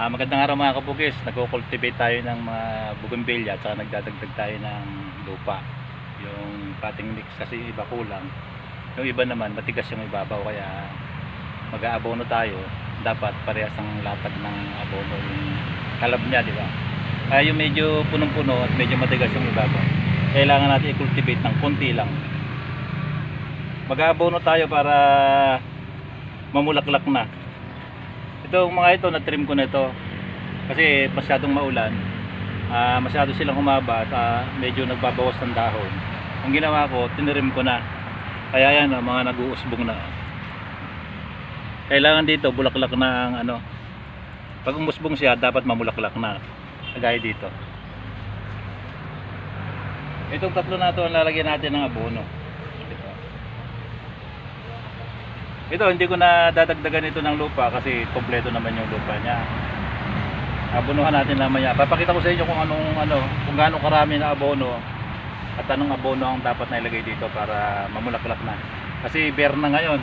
Ah, magandang araw mga kabukis. Nagko-cultivate tayo ng mga bougainvillea at saka nagdadagdag tayo ng lupa. Yung pating mix kasi iba kulang. Yung iba naman matigas yung ibabaw kaya mag-aabono tayo. Dapat parehas ang latag ng abono yung kalab niya, di ba? Kaya yung medyo punong-puno at medyo matigas yung ibabaw. Kailangan natin i-cultivate ng konti lang. Mag-aabono tayo para mamulaklak na. Ito mga ito, na-trim ko na ito. Kasi masyadong maulan. Ah, masyado silang humaba at ah, medyo nagbabawas ng dahon. Ang ginawa ko, tinirim ko na. Kaya yan, ah, mga nag-uusbong na. Kailangan dito, bulaklak na ang ano. Pag umusbong siya, dapat mamulaklak na. Kagaya dito. Itong tatlo na ito, ang lalagyan natin ng abono. Ito. Ito, hindi ko na dadagdagan ito ng lupa kasi kompleto naman yung lupa niya. Abonohan natin mamaya. Papakita ko sa inyo kung anong ano, kung gaano karami na abono at anong abono ang dapat na ilagay dito para mamulaklak na. Kasi bear na ngayon.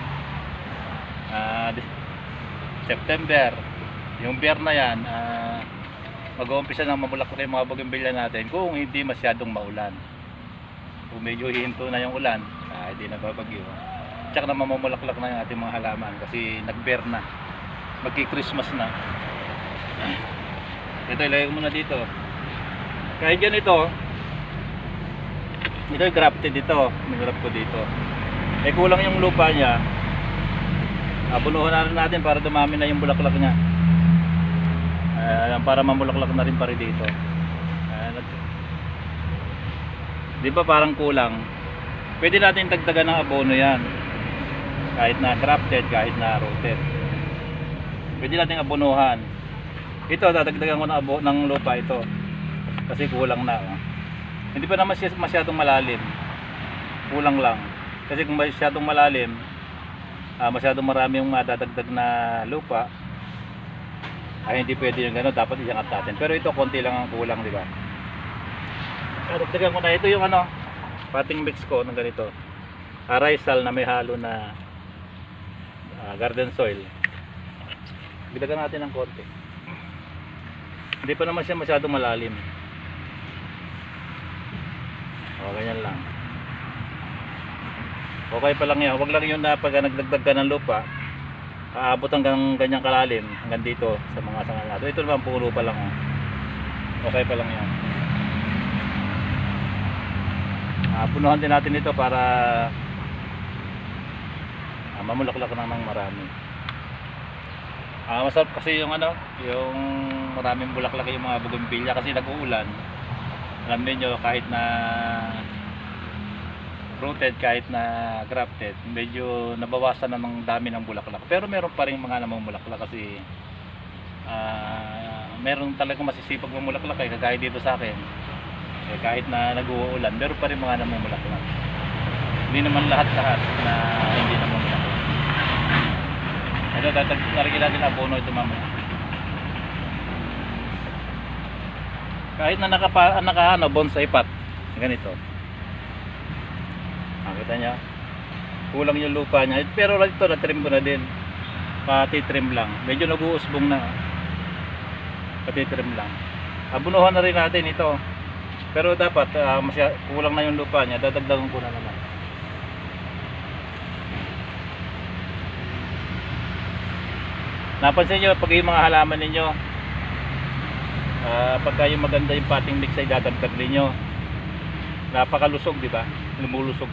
Di- September. Yung bear na yan, ah, mag-uumpisa na mamulaklak yung mga bougainvillea natin kung hindi masyadong maulan. Kung medyo hinto na yung ulan, ah, hindi na babagyo tsaka na mamamulaklak na yung ating mga halaman kasi nag-bear na. magki-Christmas na. Ito ilagay ko muna dito. Kahit yan ito grafted ito nigrap ko dito. Eh kulang yung lupa niya. Abunuhan na rin natin para dumami na yung bulaklak niya. Ayan, para mamulaklak na rin pa rin dito. Ayan, di ba parang kulang? Pwede natin dagdagan ng abono yan kahit na grafted, kahit na rooted. Pwede nating abonohan. Ito, dadagdagan ko ng, abo, ng lupa ito. Kasi kulang na. oh. Hindi pa naman masyadong malalim. Kulang lang. Kasi kung masyadong malalim, ah, masyadong marami yung madadagdag na lupa, ay hindi pwede yung gano'n. Dapat iangat natin. Pero ito, konti lang ang kulang, di ba? Ah, Dagdagan ko na. Ito yung ano, pating mix ko ng ganito. Arisal na may halo na ah, garden soil. Bigdagan natin ng konti. Hindi pa naman siya masyadong malalim. O, ganyan lang. Okay pa lang yan. Huwag lang yun na pag nagdagdag ka ng lupa, aabot hanggang ganyang kalalim, hanggang dito sa mga sanga natin. Ito naman puro pa lang. Oh. Okay pa lang yan. Ah, punuhan din natin ito para mamulaklak na ng marami. Ah, masarap kasi yung ano, yung maraming bulaklak yung mga bougainvillea kasi nag-uulan. Alam niyo kahit na rooted, kahit na grafted, medyo nabawasan na ng dami ng bulaklak. Pero meron pa rin mga namang bulaklak kasi ah, meron talagang masisipag mamulaklak eh, kagaya dito sa akin. Eh, kahit na nag-uulan, meron pa rin mga namumulaklak. Hindi naman lahat-lahat na hindi namumulaklak. Ito, tatag lalagyan natin abono ito mamaya. Kahit na nakapa, naka ano, bonsai pot. Ganito. Nakita niya. Kulang yung lupa niya. Pero ito, na-trim ko na din. Pati trim lang. Medyo nag-uusbong na. Pati trim lang. Abunuhan na rin natin ito. Pero dapat ah, masya, kulang na yung lupa niya, dadagdagan ko na naman. Napansin niyo pag yung mga halaman ninyo, ah, pagka yung maganda yung pating mix ay dadagdag ninyo. Napakalusog, di ba? Lumulusog.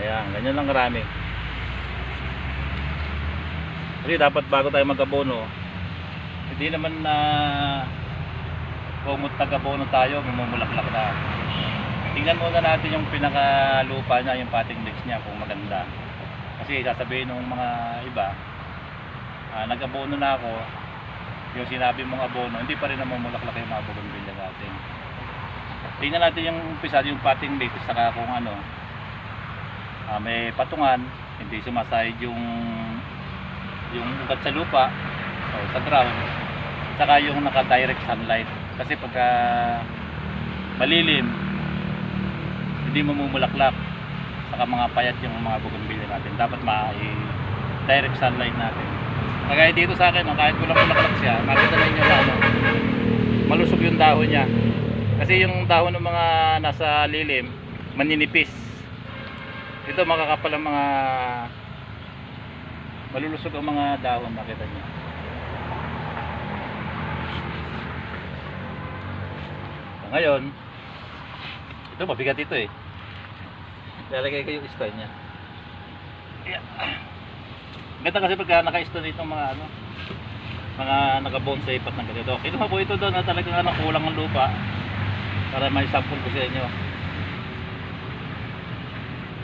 Ayan, ganyan lang karami. Kasi dapat bago tayo mag-abono, hindi naman na kung tagabono tayo, mamumulaklak na. Tingnan muna natin yung pinakalupa niya, yung pating mix niya kung maganda. Kasi sasabihin ng mga iba, ah, nag-abono na ako, yung sinabi mong abono, hindi pa rin namumulaklak yung mga bougainvillea natin. Tingnan natin yung umpisa, yung pating mix, saka kung ano, ah, may patungan, hindi sumasayid yung yung ugat sa lupa o sa ground saka yung naka-direct sunlight. Kasi pagka malilim hindi mamumulaklak saka mga payat yung mga bougainvillea natin dapat mai direct sunlight natin. Kagaya dito sa akin, no, kahit bulak-bulaklak siya, makita na nyo na malusog yung dahon niya. Kasi yung dahon ng mga nasa lilim, maninipis. Ito makakapal ang mga malulusog ang mga dahon, makita nyo. Ngayon, ito mabigat ito eh. Lalagay ko yung stone niya. Yeah. Ganda kasi pagka naka-stone itong mga ano, mga naka-bonsai pat ng ganito. Kinuha po ito doon na talagang ano, kulang ng lupa para may sample ko sa inyo.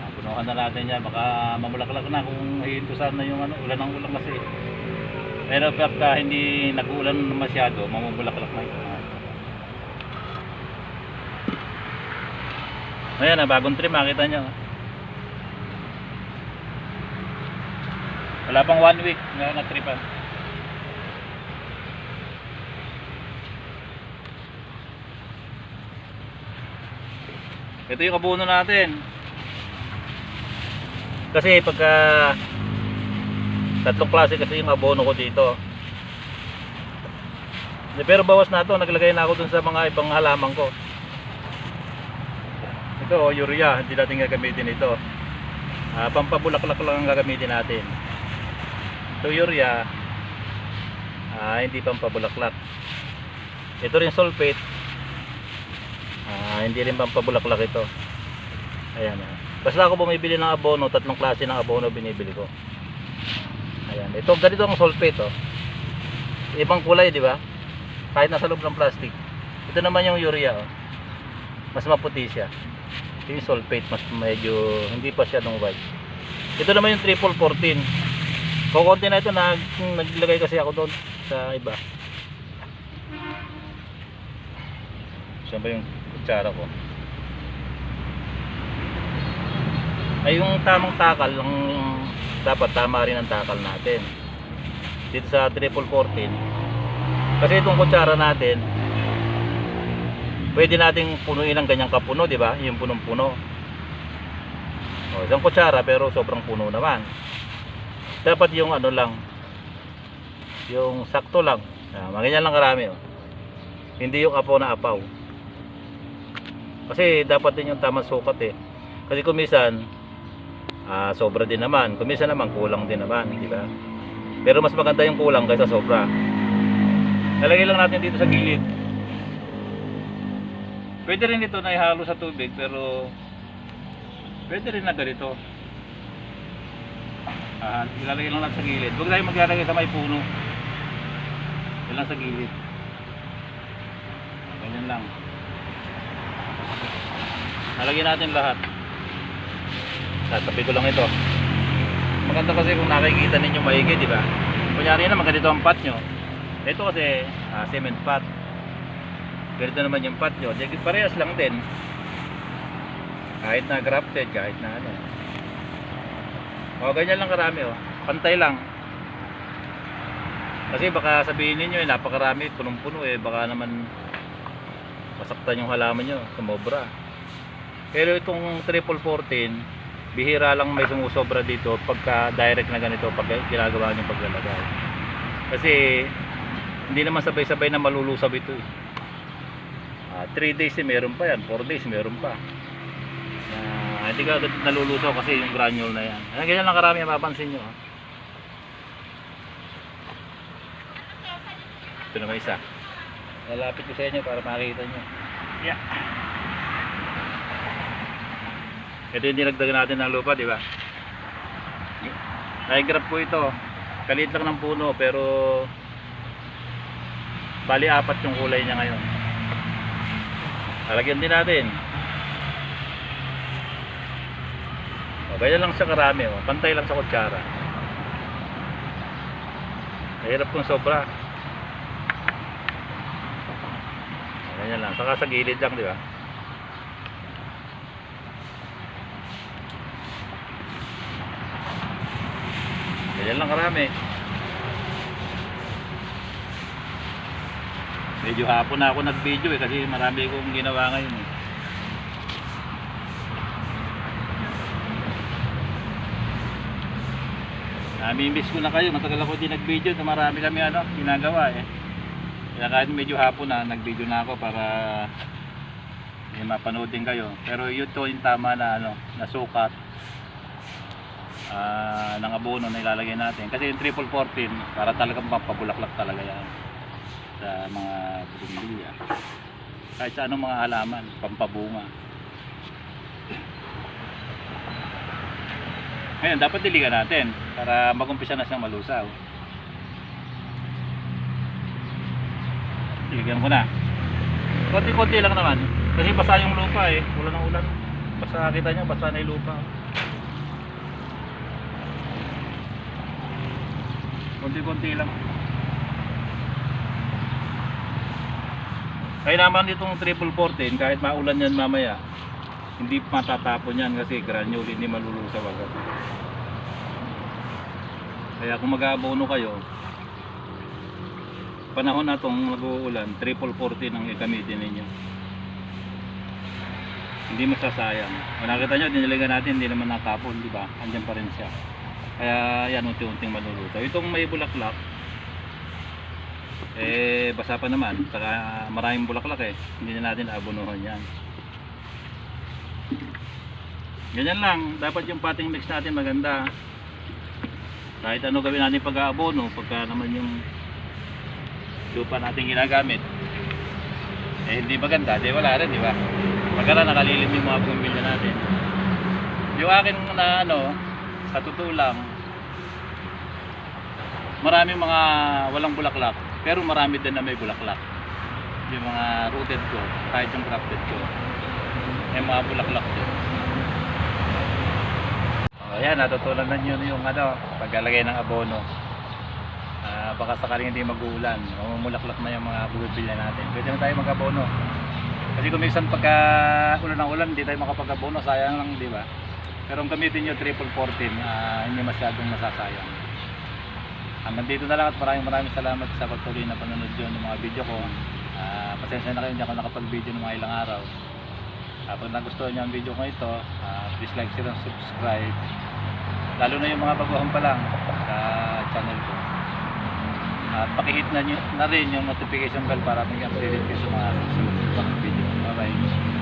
Ah, Punuhan na natin yan. Baka mamulaklak na kung hihintusan na yung ano, ulan ng ulan kasi. Pero pagka hindi nag-ulan masyado, mamumulaklak na ito. Ayan na, bagong trim, makita nyo. Wala pang one week na na-tripan. Ito yung abono natin. Kasi pagka tatlong klase kasi yung abono ko dito. Pero bawas na to, naglagay na ako dun sa mga ibang halaman ko. Ito, oh, urea, hindi natin gagamitin ito. Ah, pampabulaklak lang ang gagamitin natin. Ito urea, ah, hindi pampabulaklak. Ito rin sulfate, ah, hindi rin pampabulaklak ito. Ayan. ah. Basta ako bumibili ng abono, tatlong klase ng abono binibili ko. Ayan. Ito, ganito ang sulfate, oh. Ibang kulay, di ba? Kahit nasa loob ng plastic. Ito naman yung urea, oh. Mas maputi siya. Yung sulfate, mas medyo hindi pa siya nung white. Ito naman yung triple 14. Kukunti na ito na naglagay kasi ako doon sa iba. Saan ba yung kutsara ko? Ay yung tamang takal ang dapat tama rin ang takal natin. Dito sa triple 14 kasi itong kutsara natin pwede nating punuin ng ganyang kapuno, di ba? Yung punong-puno. O, isang kutsara pero sobrang puno naman. Dapat yung ano lang, yung sakto lang. Ah, ganyan lang karami. Oh. Hindi yung apaw na apaw. Kasi dapat din yung tamang sukat eh. Kasi kumisan, ah, sobra din naman. Kumisan naman, kulang din naman, di ba? Pero mas maganda yung kulang kaysa sobra. Lalagay lang natin dito sa gilid. Pwede rin ito na ihalo sa tubig pero pwede rin na ganito. Ah, ilalagay lang natin sa gilid. Huwag tayo maglalagay sa may puno. Lang sa gilid. Ganyan lang. Lalagyan natin lahat. Tatabi ko lang ito. Maganda kasi kung nakikita ninyo maigi, di ba? Kunyari naman ganito ang pot nyo. Ito kasi ah, cement pot. Ganito naman yung pot nyo. Parehas lang din. Kahit na grafted, kahit na ano. O, ganyan lang karami oh. Pantay lang. Kasi baka sabihin ninyo eh, napakarami, punong-puno eh. Baka naman masaktan yung halaman nyo, sumobra. Pero itong triple 14, bihira lang may sumusobra dito pagka direct na ganito pag ginagawa nyo paglalagay. Kasi hindi naman sabay-sabay na malulusab ito eh. 3 days eh meron pa yan, 4 days meron pa. Ah, hindi ka agad nalulusaw kasi yung granule na yan. Ayan, ganyan lang karami ang mapansin nyo. ah. Ito naman isa. Lalapit ko sa inyo para makita nyo. Yeah. Ito yung dinagdagan natin ng lupa, di ba? Diagram po ito. Kalit lang ng puno pero bali apat yung kulay niya ngayon. Lalagyan din natin. O, ganyan lang siya karami. O. Pantay lang sa kutsara. Mahirap kung sobra. Ganyan lang. Saka sa gilid lang, di ba? Ganyan lang karami. Medyo hapon na ako nag-video eh kasi marami akong ginawa ngayon eh. Nami-miss ko na kayo. Matagal ako din nag-video. na Marami kami ano, ginagawa eh. Kaya kahit medyo hapon na, nag-video na ako para eh, mapanood din kayo. Pero yun to yung tama na ano, na sukat ah, ng abono na ilalagay natin. Kasi yung triple 14, para talagang pampabulaklak talaga yan sa mga bumbilya. Kahit sa anong mga halaman, pampabunga. Ngayon, dapat diligan natin para magumpisa na siyang malusaw. Diligan ko na. Konti-konti lang naman. Kasi basa yung lupa eh. Wala ng ulan. Basa kita niya, basa na yung lupa. Konti-konti lang. Kaya naman itong triple 14, kahit maulan yan mamaya, hindi matatapon yan kasi granule hindi malulusaw agad. Kaya kung mag-aabono kayo, panahon na itong nag-uulan, triple 14 ang gagamitin ninyo. Hindi masasayang. Kung nakita nyo, diniligan natin, hindi naman natapon, di ba? Andyan pa rin siya. Kaya yan, unti-unting malulusaw. Itong may bulaklak, eh, basa pa naman. Saka maraming bulaklak eh. Hindi na natin aabonohan yan. Ganyan lang. Dapat yung potting mix natin maganda. Kahit ano gawin natin pag-aabono, pagka naman yung lupa natin ginagamit, eh hindi maganda, di wala rin, di ba? Maganda nakalilim yung mga bumbilya natin. Yung akin na ano, sa totoo lang, maraming mga walang bulaklak, pero marami din na may bulaklak. Yung mga rooted ko, kahit yung grafted ko, may mga bulaklak din. Oh, ayan, natutunan na nyo yung ano, paglalagay ng abono. Ah, baka sakaling hindi mag-uulan, mamumulaklak na yung mga bubilya natin. Pwede na tayo mag-abono. Kasi kung minsan pagka ulan ng ulan, hindi tayo makapag-abono, sayang lang, di ba? Pero kung gamitin nyo triple 14, ah, hindi masyadong masasayang. Hanggang dito na lang at maraming maraming salamat sa patuloy na panonood yun ng mga video ko. Ah, pasensya na kayo, hindi ako nakapag-video ng mga ilang araw. Uh, pag nagustuhan niyo ang video ko ito, ah, please like, share, and subscribe. Lalo na yung mga baguhan pa lang sa channel ko. At pakihit na, nyo, na rin yung notification bell para may updated kayo sa mga susunod video. Bye bye.